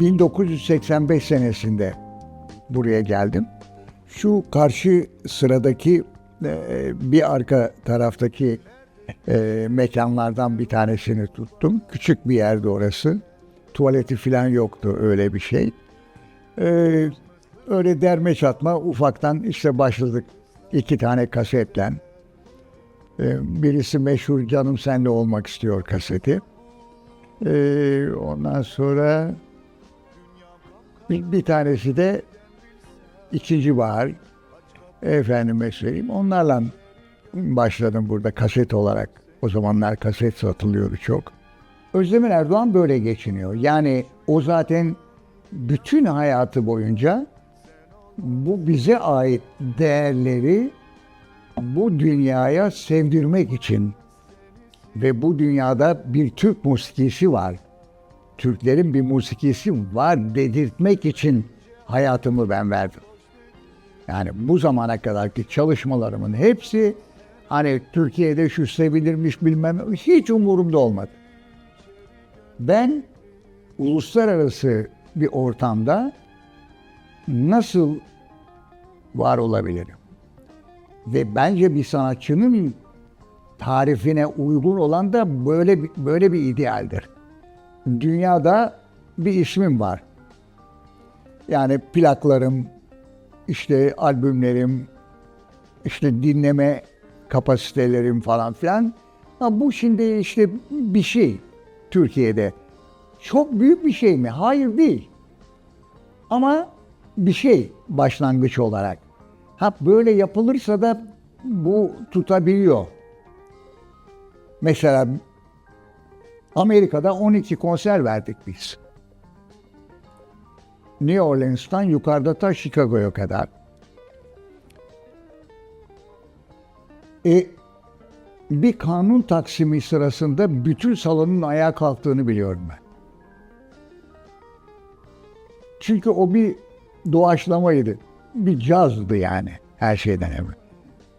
1985 senesinde buraya geldim. Şu karşı sıradaki e, bir arka taraftaki e, mekanlardan bir tanesini tuttum. Küçük bir yerde orası. Tuvaleti falan yoktu öyle bir şey. E, öyle derme çatma ufaktan işte başladık iki tane kasetle. Birisi meşhur Canım Senle Olmak istiyor kaseti. Ondan sonra bir, tanesi de ikinci bahar. Efendime söyleyeyim. Onlarla başladım burada kaset olarak. O zamanlar kaset satılıyordu çok. Özdemir Erdoğan böyle geçiniyor. Yani o zaten bütün hayatı boyunca bu bize ait değerleri bu dünyaya sevdirmek için ve bu dünyada bir Türk musikisi var. Türklerin bir musikisi var dedirtmek için hayatımı ben verdim. Yani bu zamana kadarki çalışmalarımın hepsi hani Türkiye'de şu sevilirmiş bilmem hiç umurumda olmadı. Ben uluslararası bir ortamda nasıl var olabilirim? Ve bence bir sanatçının tarifine uygun olan da böyle böyle bir idealdir. Dünyada bir ismim var. Yani plaklarım, işte albümlerim, işte dinleme kapasitelerim falan filan. Ha, bu şimdi işte bir şey Türkiye'de. Çok büyük bir şey mi? Hayır değil. Ama bir şey başlangıç olarak. Ha böyle yapılırsa da bu tutabiliyor. Mesela Amerika'da 12 konser verdik biz. New Orleans'tan yukarıda ta Chicago'ya kadar. E, bir kanun taksimi sırasında bütün salonun ayağa kalktığını biliyorum ben. Çünkü o bir doğaçlamaydı. Bir cazdı yani her şeyden evvel.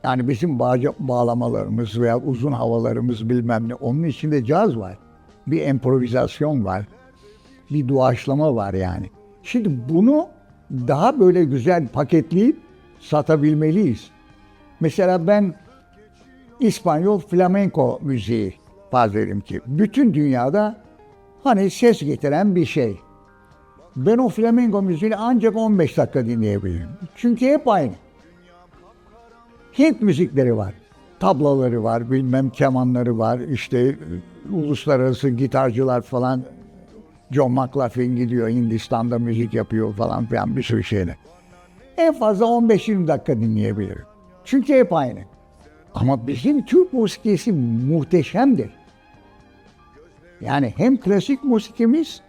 Yani bizim bağlamalarımız veya uzun havalarımız bilmem ne onun içinde caz var. Bir improvizasyon var. Bir doğaçlama var yani. Şimdi bunu daha böyle güzel paketleyip satabilmeliyiz. Mesela ben İspanyol flamenco müziği farz edelim ki bütün dünyada hani ses getiren bir şey. Ben o flamenco müziğini ancak 15 dakika dinleyebilirim. Çünkü hep aynı. Hint müzikleri var. Tablaları var, bilmem kemanları var, işte e, uluslararası gitarcılar falan. John McLaughlin gidiyor Hindistan'da müzik yapıyor falan filan bir sürü şeyler. En fazla 15-20 dakika dinleyebilirim. Çünkü hep aynı. Ama bizim Türk musikisi muhteşemdir. Yani hem klasik musikimiz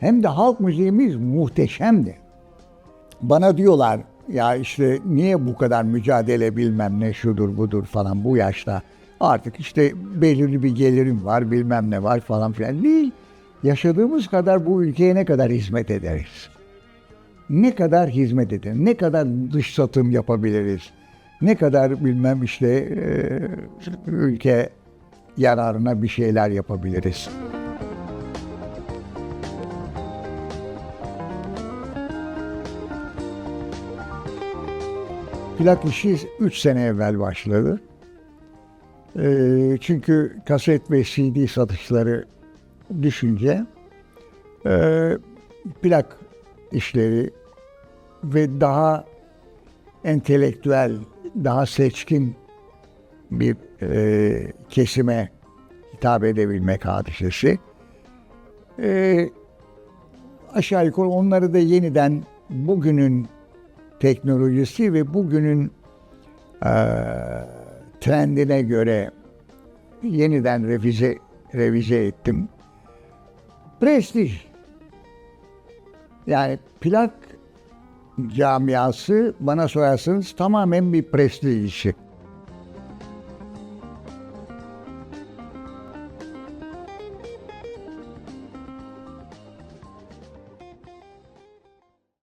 hem de halk müziğimiz muhteşemdir. Bana diyorlar ya işte niye bu kadar mücadele bilmem ne şudur budur falan bu yaşta. Artık işte belirli bir gelirim var bilmem ne var falan filan. Değil. Yaşadığımız kadar bu ülkeye ne kadar hizmet ederiz? Ne kadar hizmet ederiz? Ne kadar dış satım yapabiliriz? Ne kadar bilmem işte e, ülke yararına bir şeyler yapabiliriz? Plak işi 3 sene evvel başladı. Ee, çünkü kaset ve CD satışları düşünce e, plak işleri ve daha entelektüel, daha seçkin bir e, kesime hitap edebilmek hadisesi. E, aşağı yukarı onları da yeniden bugünün teknolojisi ve bugünün eee, trendine göre yeniden revize revize ettim. Prestij. Yani plak camiası bana sorarsanız tamamen bir prestij işi.